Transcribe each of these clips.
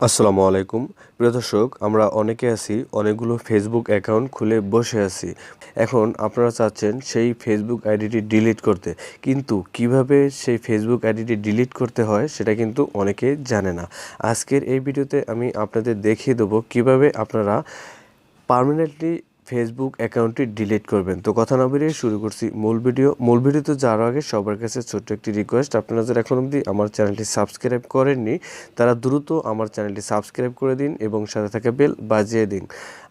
আসসালামু আলাইকুম। প্রিয় দর্শক, আমরা অনেকে আছি, অনেকগুলো ফেসবুক অ্যাকাউন্ট খুলে বসে আছি। এখন আপনারা চাচ্ছেন সেই ফেসবুক আইডিটি ডিলিট করতে। কিন্তু কীভাবে সেই ফেসবুক আইডিটি ডিলিট করতে হয় সেটা কিন্তু অনেকে জানে না। আজকের এই ভিডিওতে আমি আপনাদের দেখিয়ে দেবো কীভাবে আপনারা পার্মানেন্টলি ফেসবুক অ্যাকাউন্টটি ডিলিট করবেন। তো কথা না বেরিয়ে শুরু করছি মূল ভিডিও। মূল ভিডিওতে যাওয়ার আগে সবার কাছে ছোট্ট একটি রিকোয়েস্ট আপনারা যারা এখন অবধি আমার চ্যানেলটি সাবস্ক্রাইব করেননি, তারা দ্রুত আমার চ্যানেলটি সাবস্ক্রাইব করে দিন এবং সাথে থাকা বেল বাজিয়ে দিন।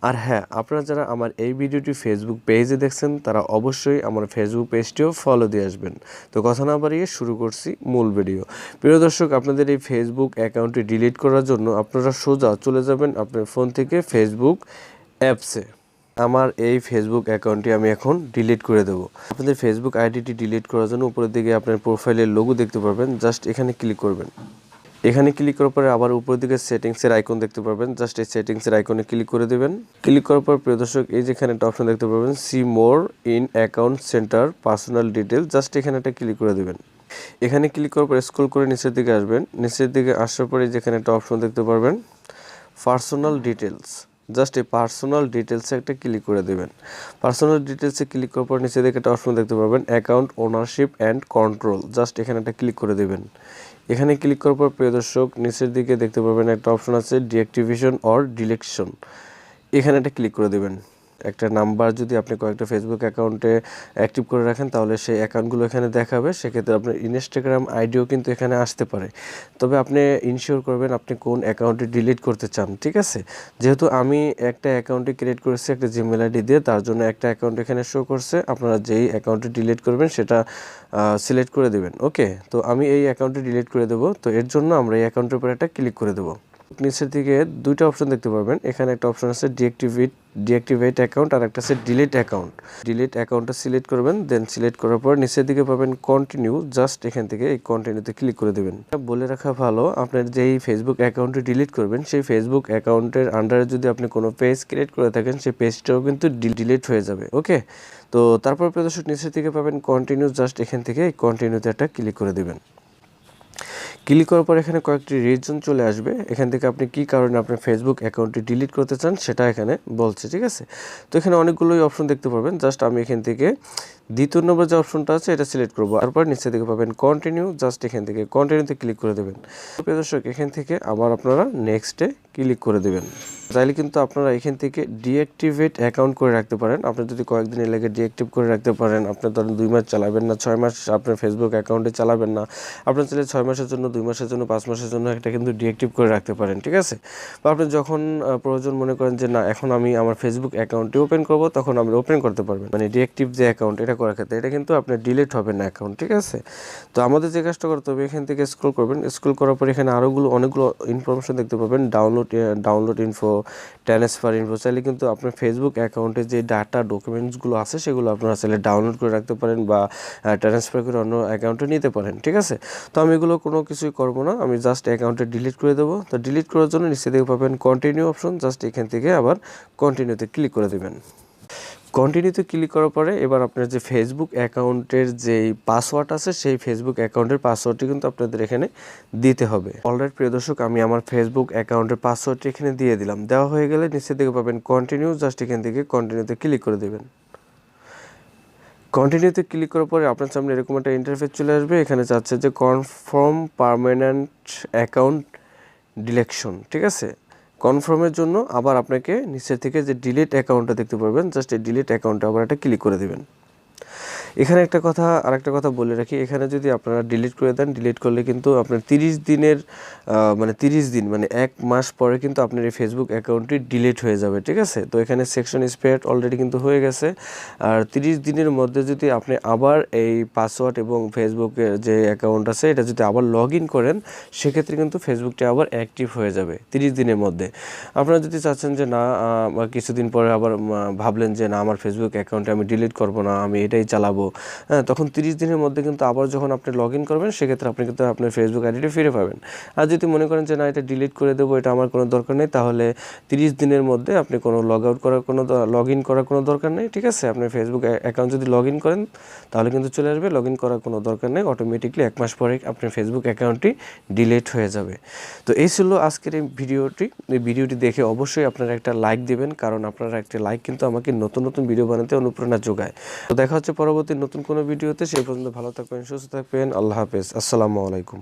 আর হ্যাঁ আপনারা যারা আমার এই ভিডিওটি ফেসবুক পেজে দেখছেন, তারা অবশ্যই আমার ফেসবুক পেজটিও ফলো দিয়ে আসবেন। তো কথা না বাড়িয়ে শুরু করছি মূল ভিডিও। প্রিয় দর্শক, আপনাদের এই ফেসবুক অ্যাকাউন্টটি ডিলিট করার জন্য আপনারা সোজা চলে যাবেন আপনার ফোন থেকে ফেসবুক অ্যাপসে আমার এই ফেসবুক অ্যাকাউন্টটি আমি এখন ডিলিট করে দেবো। আপনাদের ফেসবুক আইডিটি ডিলিট করার জন্য উপরের দিকে আপনার প্রোফাইলের লোগো দেখতে পারবেন। জাস্ট এখানে ক্লিক করবেন। এখানে ক্লিক করার পরে আবার উপরের দিকে সেটিংসের আইকন দেখতে পারবেন। জাস্ট এই সেটিংসের আইকনে ক্লিক করে দেবেন। ক্লিক করার পর প্রিয় দর্শক, এই যেখানে একটা অপশন দেখতে পারবেন। See more in account center personal detail just এখানে একটা ক্লিক করে দেবেন। এখানে ক্লিক করার পর স্ক্রল করে নিচের দিকে আসবেন। নিচের দিকে আসার পরে যেখানে একটা অপশন দেখতে পারবেন। পার্সোনাল ডিটেলস জাস্ট এই পার্সোনাল ডিটেলসে একটা ক্লিক করে দেবেন। পার্সোনাল ডিটেলসে ক্লিক করার পর নিচে দিকে একটা অপশন দেখতে পাবেন account ownership and control just এখানে একটা ক্লিক করে দেবেন। এখানে ক্লিক করার পর প্রিয় দর্শক, নিচের দিকে দেখতে পাবেন একটা অপশন আছে ডিঅ্যাক্টিভেশন অর ডিলেকশন এখানে একটা ক্লিক করে দেবেন। একটা নাম্বার যদি আপনি কয়েকটা ফেসবুক অ্যাকাউন্টে অ্যাক্টিভ করে রাখেন, তাহলে সেই অ্যাকাউন্টগুলো এখানে দেখাবে। সেক্ষেত্রে আপনার ইনস্টাগ্রাম আইডিও কিন্তু এখানে আসতে পারে। তবে আপনি ইনশিওর করবেন আপনি কোন অ্যাকাউন্টে ডিলিট করতে চান, ঠিক আছে? যেহেতু আমি একটা অ্যাকাউন্টে ক্রিয়েট করেছি একটা জিমেল আইডি দিয়ে, তার জন্য একটা অ্যাকাউন্ট এখানে শো করছে। আপনারা যেই অ্যাকাউন্টে ডিলিট করবেন, সেটা সিলেক্ট করে দেবেন। ওকে তো আমি এই অ্যাকাউন্টে ডিলিট করে দেবো। তো এর জন্য আমরা এই অ্যাকাউন্টের উপর একটা ক্লিক করে দেবো। নিচের দিকে দুইটা অপশন দেখতে পাবেন এখানে একটা অপশন আছে ডিঅ্যাক্টিভেট ডিঅ্যাক্টিভেট অ্যাকাউন্ট আর একটা আছে ডিলিট অ্যাকাউন্ট ডিলিট অ্যাকাউন্টটা সিলেক্ট করবেন দেন সিলেক্ট করার পর নিচের দিকে পাবেন কন্টিনিউ জাস্ট এখান থেকে এই কন্টিনিউতে ক্লিক করে দেবেন। বলে রাখা ভালো আপনার যেই ফেসবুক অ্যাকাউন্টটি ডিলিট করবেন, সেই ফেসবুক অ্যাকাউন্টের আন্ডারে যদি আপনি কোনো পেজ ক্রিয়েট করে থাকেন, সেই পেজটাও কিন্তু ডিলিট হয়ে যাবে ওকে তো তারপর প্রদর্শক নিচের দিকে পাবেন কন্টিনিউ জাস্ট এখান থেকে এই কন্টিনিউতে একটা ক্লিক করে দেবেন। ক্লিক করার পর এখানে কয়েকটি রিজন চলে আসবে। এখান থেকে আপনি কি কারণে আপনার ফেসবুক অ্যাকাউন্টটি ডিলিট করতে চান সেটা এখানে বলছে, ঠিক আছে? তো এখানে অনেকগুলোই অপশন দেখতে পাবেন জাস্ট আমি এখান থেকে দ্বিতীয় নম্বর যে অপশনটা আছে, এটা সিলেক্ট করব। তারপর নিচে দিকে পাবেন কন্টিনিউ জাস্ট এখান থেকে কন্টিনিউতে ক্লিক করে দেবেন। প্রিয় দর্শক, এখান থেকে আবার আপনারা নেক্সটে ক্লিক করে দেবেন। চাইলে কিন্তু আপনারা এখান থেকে ডিঅ্যাক্টিভেট অ্যাকাউন্ট করে রাখতে পারেন। আপনি যদি কয়েকদিন লেগে ডিঅ্যাক্টিভ করে রাখতে পারেন, আপনি ধরেন দুই মাস চালাবেন না, ছয় মাস আপনার ফেসবুক অ্যাকাউন্টে চালাবেন না আপনার চাইলে ছয় মাসের জন্য, দুই মাসের জন্য, পাঁচ মাসের জন্য একটা কিন্তু ডিঅ্যাক্টিভ করে রাখতে পারেন, ঠিক আছে? বা আপনি যখন প্রয়োজন মনে করেন যে, না, এখন আমি আমার ফেসবুক অ্যাকাউন্টটি ওপেন করব, তখন আপনি ওপেন করতে পারবেন। মানে ডিঅ্যাক্টিভ যে অ্যাকাউন্ট এটা করার ক্ষেত্রে এটা কিন্তু আপনার ডিলিট হবে না অ্যাকাউন্ট ঠিক আছে? তো আমাদের যে কাজটা করতে হবে, এখান থেকে স্ক্রল করবেন। স্ক্রল করার পর এখানে আরোগুলো, অনেকগুলো ইনফরমেশন দেখতে পাবেন। Download download info transfer info চাইলে কিন্তু আপনার ফেসবুক অ্যাকাউন্টে যে ডাটা ডকুমেন্টসগুলো আছে, সেগুলো আপনারা চাইলে ডাউনলোড করে রাখতে পারেন বা ট্রান্সফার করে অন্য অ্যাকাউন্টে নিতে পারেন, ঠিক আছে? তো আমি এগুলো কোনো কিছুই করব না। আমি জাস্ট অ্যাকাউন্টে ডিলিট করে দেবো। তো ডিলিট করার জন্য নিচে থেকে পাবেন কন্টিনিউ অপশন জাস্ট এখান থেকে আবার কন্টিনিউতে ক্লিক করে দেবেন। কন্টিনিউতে ক্লিক করার পরে এবার আপনার যে ফেসবুক অ্যাকাউন্টের যেই পাসওয়ার্ড আছে, সেই ফেসবুক অ্যাকাউন্টের পাসওয়ার্ডটি কিন্তু আপনাদের এখানে দিতে হবে। অলরাইট প্রিয় দর্শক, আমি আমার ফেসবুক অ্যাকাউন্টের পাসওয়ার্ডটি এখানে দিয়ে দিলাম। দেওয়া হয়ে গেলে নিচের দিকে পাবেন কন্টিনিউ জাস্ট এখান থেকে কন্টিনিউতে ক্লিক করে দেবেন। কন্টিনিউতে ক্লিক করার পরে আপনার সামনে এরকম একটা ইন্টারফেস চলে আসবে, এখানে চাচ্ছে যে কনফার্ম পার্মানেন্ট অ্যাকাউন্ট ডিলেকশন ঠিক আছে? কনফার্মের জন্য আবার আপনাকে নিচের থেকে যে ডিলিট অ্যাকাউন্টটা দেখতে পারবেন জাস্ট এই ডিলিট অ্যাকাউন্টে আবার একটা ক্লিক করে দেবেন। এখানে একটা কথা, আরেকটা কথা বলে রাখি। এখানে যদি আপনারা ডিলিট করে দেন ডিলিট করলে কিন্তু আপনার তিরিশ দিনের মানে তিরিশ দিন মানে এক মাস পরে কিন্তু আপনার এই ফেসবুক অ্যাকাউন্টটি ডিলিট হয়ে যাবে, ঠিক আছে? তো এখানে সেকশন স্পেয়ার অলরেডি কিন্তু হয়ে গেছে। আর তিরিশ দিনের মধ্যে যদি আপনি আবার এই পাসওয়ার্ড এবং ফেসবুকের যে অ্যাকাউন্ট আছে, এটা যদি আবার লগ ইন করেন, সেক্ষেত্রে কিন্তু ফেসবুকটি আবার অ্যাক্টিভ হয়ে যাবে তিরিশ দিনের মধ্যে। আপনারা যদি চাচ্ছেন যে না কিছুদিন পরে আবার ভাবলেন যে না, আমার ফেসবুক অ্যাকাউন্টে আমি ডিলিট করব না, আমি এটাই চালাবো তখন তিরিশ দিনের মধ্যে কিন্তু আবার যখন আপনি লগ ইন করবেন, সেক্ষেত্রে আপনি কিন্তু আপনার ফেসবুক আইডিটা ফিরে পাবেন। আর যদি মনে করেন যে, না, এটা ডিলিট করে দেবো, এটা আমার কোনো দরকার নেই, তাহলে তিরিশ দিনের মধ্যে আপনি কোনো লগ আউট করার কোনো লগ ইন করার কোনো দরকার নেই, ঠিক আছে? আপনার ফেসবুক অ্যাকাউন্ট যদি লগ ইন করেন, তাহলে কিন্তু চলে আসবে লগ ইন করার কোনো দরকার নেই। অটোমেটিকলি এক মাস পরে আপনার ফেসবুক অ্যাকাউন্টটি ডিলিট হয়ে যাবে। তো এই ছিল আজকের এই ভিডিওটি। এই ভিডিওটি দেখে অবশ্যই আপনারা একটা লাইক দিবেন, কারণ আপনারা একটা লাইক কিন্তু আমাকে নতুন নতুন ভিডিও বানাতে অনুপ্রেরণা যোগায়। তো দেখা হচ্ছে পরবর্তী নতুন কোনো ভিডিওতে সেই পর্যন্ত ভালো থাকবেন সুস্থ থাকবেন। আল্লাহ হাফেজ। আসসালামু আলাইকুম।